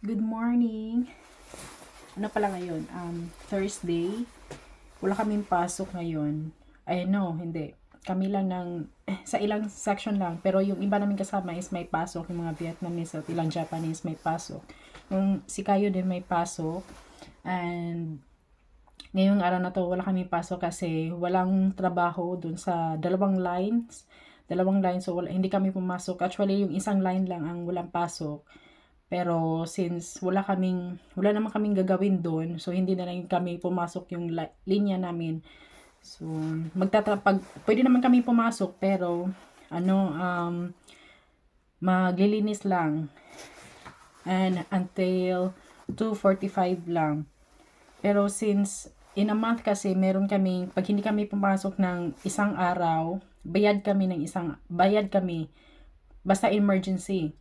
Good morning. Ano pala ngayon? Um, Thursday. Wala kaming pasok ngayon. Ay, no, hindi. Kami lang ng, sa ilang section lang. Pero yung iba namin kasama is may pasok. Yung mga Vietnamese at ilang Japanese may pasok. Yung si Kayo din may pasok. And, ngayong araw na to, wala kami pasok kasi walang trabaho dun sa dalawang lines. Dalawang lines, so wala, hindi kami pumasok. Actually, yung isang line lang ang walang pasok. Pero since wala kaming, wala naman kaming gagawin doon, so hindi na lang kami pumasok yung li- linya namin. So, magtatra pag pwede naman kami pumasok pero ano um maglilinis lang. And until 2:45 lang. Pero since in a month kasi meron kami pag hindi kami pumasok ng isang araw, bayad kami ng isang bayad kami basta emergency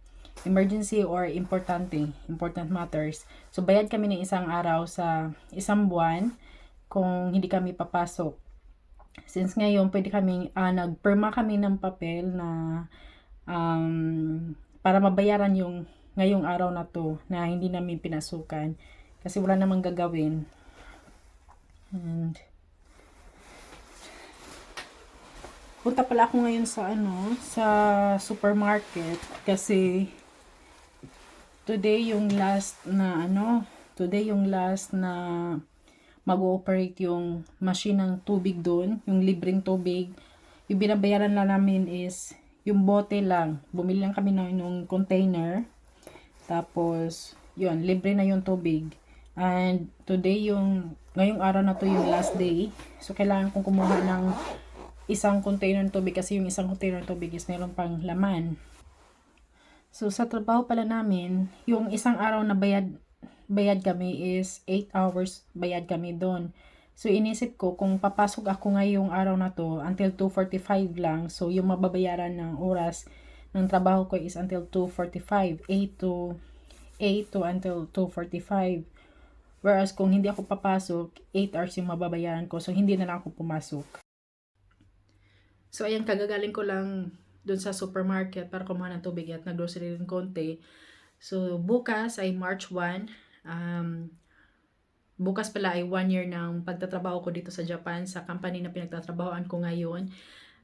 emergency or importante, important matters. So, bayad kami ng isang araw sa isang buwan kung hindi kami papasok. Since ngayon, pwede kami, ah, nagperma kami ng papel na um, para mabayaran yung ngayong araw na to na hindi namin pinasukan. Kasi wala namang gagawin. And, punta pala ako ngayon sa ano, sa supermarket kasi today yung last na ano, today yung last na mag-ooperate yung machine ng tubig doon, yung libreng tubig. Yung binabayaran lang namin is yung bote lang. Bumili lang kami ng, ng container. Tapos, yun, libre na yung tubig. And today yung, ngayong araw na to yung last day. So, kailangan kong kumuha ng isang container ng tubig kasi yung isang container ng tubig is meron pang laman. So, sa trabaho pala namin, yung isang araw na bayad, bayad kami is 8 hours bayad kami doon. So, inisip ko, kung papasok ako ngayong araw na to, until 2.45 lang, so yung mababayaran ng oras ng trabaho ko is until 2.45, 8 to 8 to until 2.45. Whereas kung hindi ako papasok, 8 hours yung mababayaran ko, so hindi na lang ako pumasok. So, ayan, kagagaling ko lang doon sa supermarket para kumuha ng tubig at nag-grocery rin konti. So, bukas ay March 1. Um, bukas pala ay one year ng pagtatrabaho ko dito sa Japan sa company na pinagtatrabahoan ko ngayon.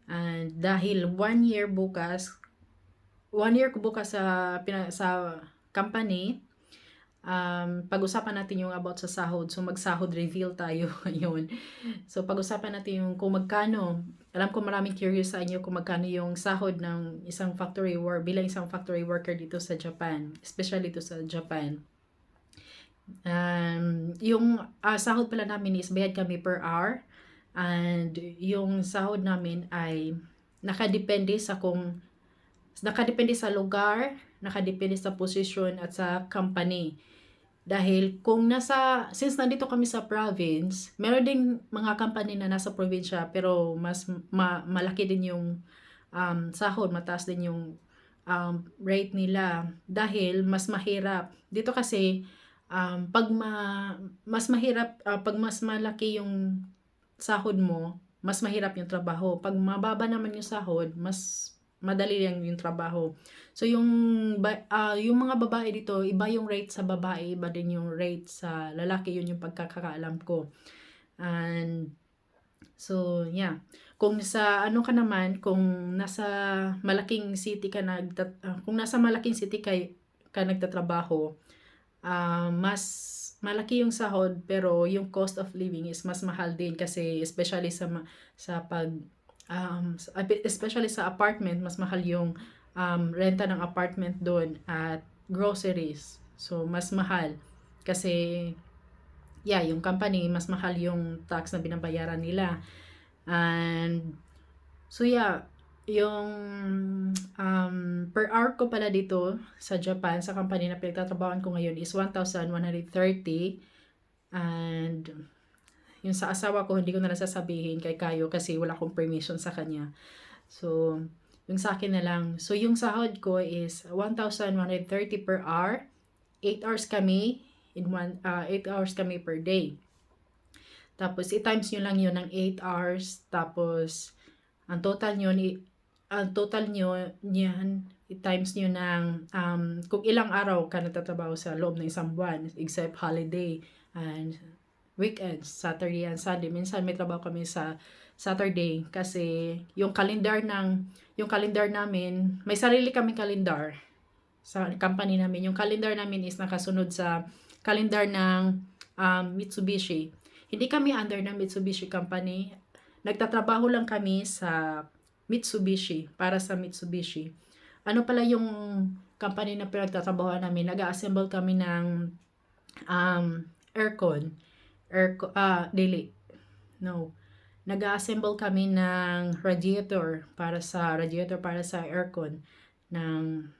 And dahil one year bukas, one year ko bukas sa, pina, sa company, um, pag-usapan natin yung about sa sahod. So, mag-sahod reveal tayo ngayon. So, pag-usapan natin yung kung magkano. Alam ko maraming curious sa inyo kung magkano yung sahod ng isang factory worker, bilang isang factory worker dito sa Japan. Especially dito sa Japan. Um, yung ah, sahod pala namin is bayad kami per hour. And yung sahod namin ay nakadepende sa kung nakadepende sa lugar, nakadepende sa position at sa company. Dahil kung nasa, since nandito kami sa province, meron ding mga company na nasa probinsya pero mas ma, malaki din yung um, sahod, mataas din yung um, rate nila dahil mas mahirap. Dito kasi um, pag ma, mas mahirap, uh, pag mas malaki yung sahod mo, mas mahirap yung trabaho. Pag mababa naman yung sahod, mas madali lang yung trabaho. So yung ah, yung mga babae dito, iba yung rate sa babae, iba din yung rate sa lalaki, yun yung pagkakaalam ko. And so yeah, kung sa ano ka naman, kung nasa malaking city ka nag kung nasa malaking city ka, ka nagtatrabaho, ah, mas malaki yung sahod pero yung cost of living is mas mahal din kasi especially sa sa pag um, especially sa apartment, mas mahal yung um, renta ng apartment doon at groceries. So, mas mahal. Kasi, yeah, yung company, mas mahal yung tax na binabayaran nila. And, so yeah, yung um, per hour ko pala dito sa Japan, sa company na pinagtatrabahan ko ngayon is 1,130. And, yung sa asawa ko, hindi ko na nasasabihin kay Kayo kasi wala akong permission sa kanya. So, yung sa akin na lang. So, yung sahod ko is 1,130 per hour. 8 hours kami in one, uh, 8 hours kami per day. Tapos, i-times nyo lang yun ng 8 hours. Tapos, ang total nyo, ang total nyo niyan i-times nyo ng um, kung ilang araw ka nagtatrabaho sa loob ng isang buwan, except holiday and weekends, Saturday and Sunday. Minsan may trabaho kami sa Saturday kasi yung kalendar ng yung kalendar namin, may sarili kaming kalendar sa company namin. Yung calendar namin is nakasunod sa calendar ng um, Mitsubishi. Hindi kami under ng Mitsubishi company. Nagtatrabaho lang kami sa Mitsubishi, para sa Mitsubishi. Ano pala yung company na pinagtatrabaho namin? Nag-assemble kami ng um, aircon. Aircon, ah, dili. No. Nag-assemble kami ng radiator para sa radiator para sa aircon ng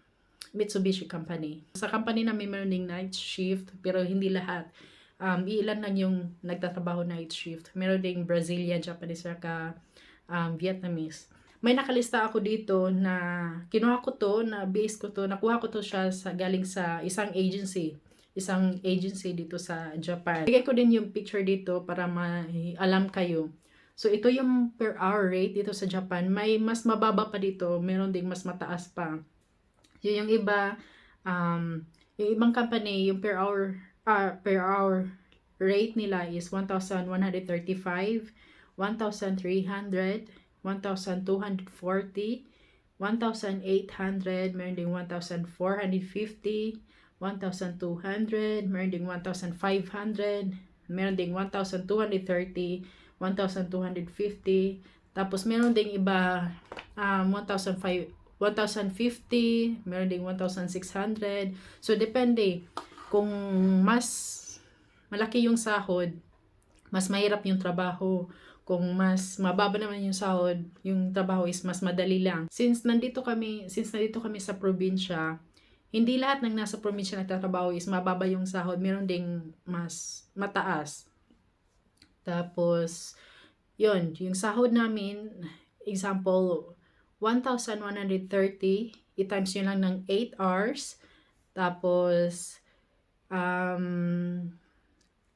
Mitsubishi Company. Sa company namin meron ding night shift pero hindi lahat. Um, ilan lang yung nagtatrabaho night shift. Meron ding Brazilian, Japanese, saka um, Vietnamese. May nakalista ako dito na kinuha ko to, na base ko to, nakuha ko to siya sa, galing sa isang agency. Isang agency dito sa Japan. Bigay ko din yung picture dito para ma-alam kayo. So, ito yung per hour rate dito sa Japan. May mas mababa pa dito. Meron ding mas mataas pa. Yun yung iba, um, yung ibang company, yung per hour, ah, per hour rate nila is 1,135, 1,300, 1,240, 1,800, meron ding 1,450, 1,200, meron ding 1,500, meron ding 1,230, 1,250, tapos meron ding iba um, 1,500, 1,050, meron ding 1,600. So, depende. Kung mas malaki yung sahod, mas mahirap yung trabaho. Kung mas mababa naman yung sahod, yung trabaho is mas madali lang. Since nandito kami, since nandito kami sa probinsya, hindi lahat ng nasa probinsya nagtatrabaho is mababa yung sahod. Meron ding mas mataas. Tapos, yun, yung sahod namin, example, 1,130, i-times nyo lang ng 8 hours. Tapos, um,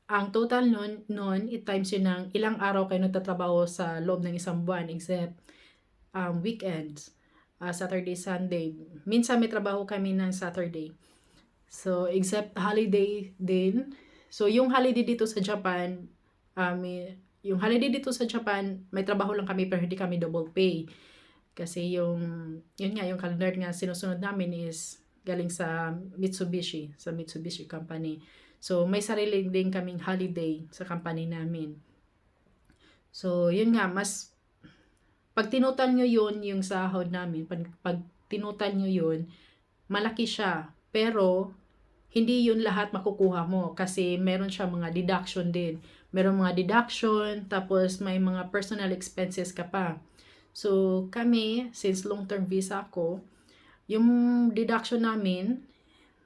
ang total nun, nun i-times yun ng ilang araw kayo nagtatrabaho sa loob ng isang buwan except um, weekends, uh, Saturday, Sunday. Minsan may trabaho kami ng Saturday. So, except holiday din. So, yung holiday dito sa Japan, um, yung holiday dito sa Japan, may trabaho lang kami pero hindi kami double pay. Kasi yung, yun nga, yung calendar nga sinusunod namin is galing sa Mitsubishi, sa Mitsubishi Company. So, may sarili din kaming holiday sa company namin. So, yun nga, mas, pag tinutan nyo yun, yung sahod namin, pag, pag tinutan nyo yun, malaki siya. Pero, hindi yun lahat makukuha mo kasi meron siya mga deduction din. Meron mga deduction, tapos may mga personal expenses ka pa. So, kami, since long-term visa ako, yung deduction namin,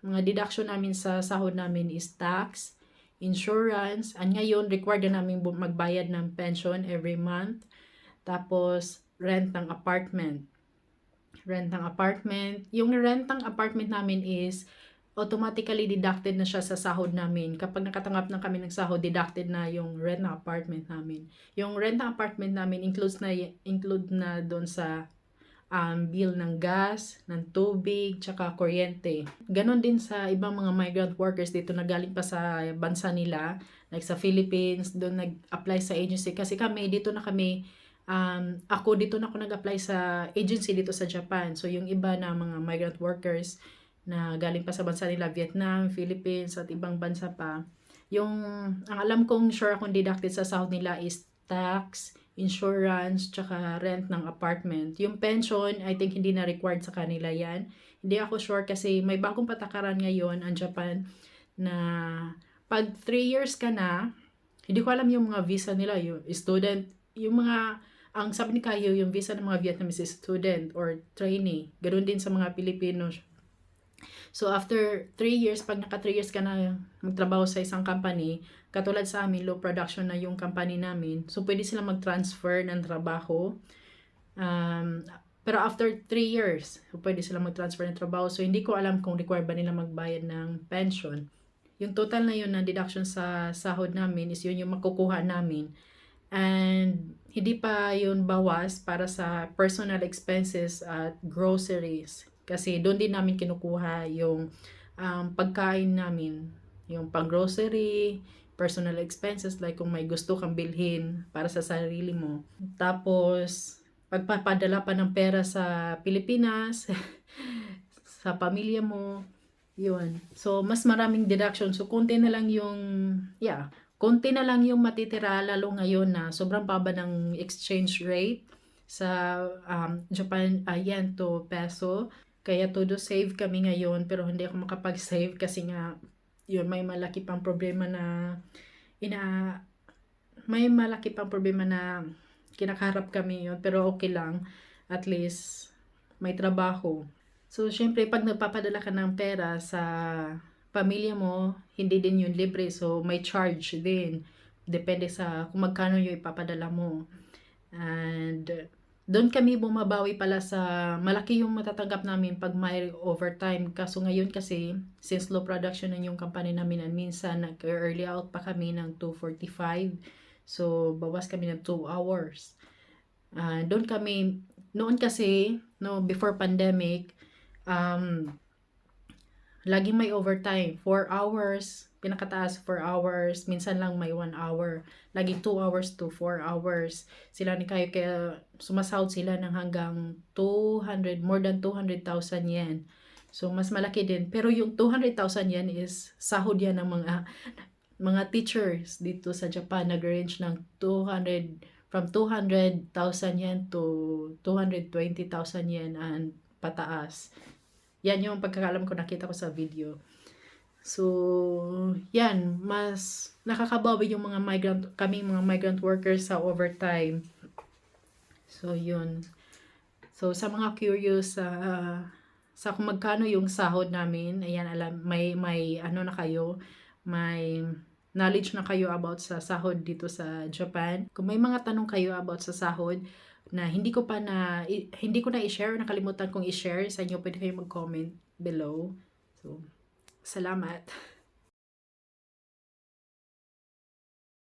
mga deduction namin sa sahod namin is tax, insurance, and ngayon required na namin magbayad ng pension every month, tapos rent ng apartment. Rent ng apartment. Yung rent ng apartment namin is automatically deducted na siya sa sahod namin. Kapag nakatanggap na kami ng sahod, deducted na yung rent ng apartment namin. Yung rent ng apartment namin includes na include na doon sa um, bill ng gas, ng tubig, tsaka kuryente. Ganon din sa ibang mga migrant workers dito na galing pa sa bansa nila, like sa Philippines, doon nag-apply sa agency. Kasi kami, dito na kami, um, ako dito na ako nag-apply sa agency dito sa Japan. So yung iba na mga migrant workers na galing pa sa bansa nila, Vietnam, Philippines, at ibang bansa pa, yung, ang alam kong sure akong deducted sa sahod nila is tax, insurance, tsaka rent ng apartment. Yung pension, I think hindi na required sa kanila yan. Hindi ako sure kasi may bagong patakaran ngayon ang Japan na pag 3 years ka na, hindi ko alam yung mga visa nila, yung student, yung mga, ang sabi ni Kayo, yung visa ng mga Vietnamese student or trainee. Ganoon din sa mga Pilipino. So, after 3 years, pag naka 3 years ka na magtrabaho sa isang company, katulad sa amin, low production na yung company namin, so pwede sila mag-transfer ng trabaho. Um, pero after 3 years, pwede sila mag-transfer ng trabaho. So, hindi ko alam kung required ba nila magbayad ng pension. Yung total na yun na deduction sa sahod namin is yun yung makukuha namin. And hindi pa yun bawas para sa personal expenses at groceries Kasi doon din namin kinukuha yung um, pagkain namin, yung pang-grocery, personal expenses like kung may gusto kang bilhin para sa sarili mo. Tapos pagpapadala pa ng pera sa Pilipinas, sa pamilya mo, yun. So, mas maraming deduction. So, konti na lang yung, yeah, konti na lang yung matitira lalo ngayon na sobrang baba ng exchange rate sa um, Japan uh, yen to peso. Kaya todo save kami ngayon pero hindi ako makapag-save kasi nga yun may malaki pang problema na ina may malaki pang problema na kinakaharap kami yun pero okay lang at least may trabaho. So syempre pag nagpapadala ka ng pera sa pamilya mo, hindi din yun libre so may charge din. Depende sa kung magkano yung ipapadala mo. And doon kami bumabawi pala sa malaki yung matatanggap namin pag may overtime. Kaso ngayon kasi, since low production na yung company namin and minsan nag-early out pa kami ng 2.45. So, bawas kami ng 2 hours. Ah, doon kami, noon kasi, no, before pandemic, um, laging may overtime. 4 hours, pinakataas 4 hours, minsan lang may 1 hour. Laging 2 hours to 4 hours. Sila ni kayo kaya sumasahod sila ng hanggang 200, more than 200,000 yen. So, mas malaki din. Pero yung 200,000 yen is sahod yan ng mga mga teachers dito sa Japan. Nag-range ng 200, from 200,000 yen to 220,000 yen and pataas. Yan yung pagkakalam ko nakita ko sa video. So, yan, mas nakakabawi yung mga migrant, kami mga migrant workers sa overtime. So, yun. So, sa mga curious sa sa kung magkano yung sahod namin, ayan, alam, may, may, ano na kayo, may knowledge na kayo about sa sahod dito sa Japan. Kung may mga tanong kayo about sa sahod, na hindi ko pa na, hindi ko na i-share, nakalimutan kong i-share sa inyo, pwede kayo mag-comment below. So, salamat.